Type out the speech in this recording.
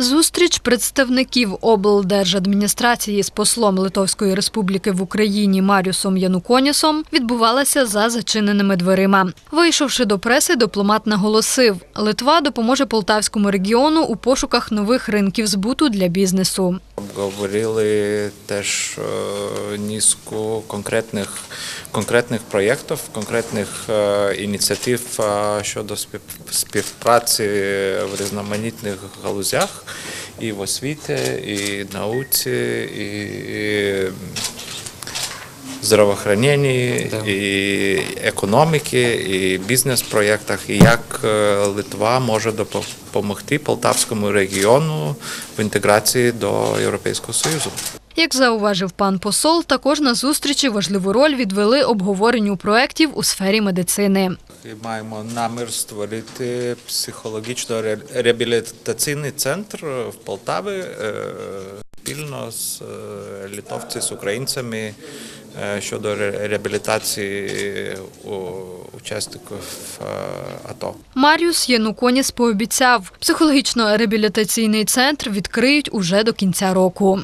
Зустріч представників облдержадміністрації з послом Литовської Республіки в Україні Маріусом Януконісом відбувалася за зачиненими дверима. Вийшовши до преси, дипломат наголосив, Литва допоможе Полтавському регіону у пошуках нових ринків збуту для бізнесу. Обговорили теж е, низку конкретних, конкретних проєктів, конкретних е, ініціатив е, щодо спів- співпраці в різноманітних галузях і в освіті, і науці, і здравоохраненні, і економіки, і бізнес-проєктах, і як е, Литва може допомогти Полтавському регіону в інтеграції до Європейського Союзу. Як зауважив пан посол, також на зустрічі важливу роль відвели обговоренню проєктів у сфері медицини. І маємо намір створити психологічно-реабілітаційний центр в Полтаві е, спільно з е, з українцями е, щодо реабілітації учасників АТО. Маріус Януконіс пообіцяв, психологічно-реабілітаційний центр відкриють уже до кінця року.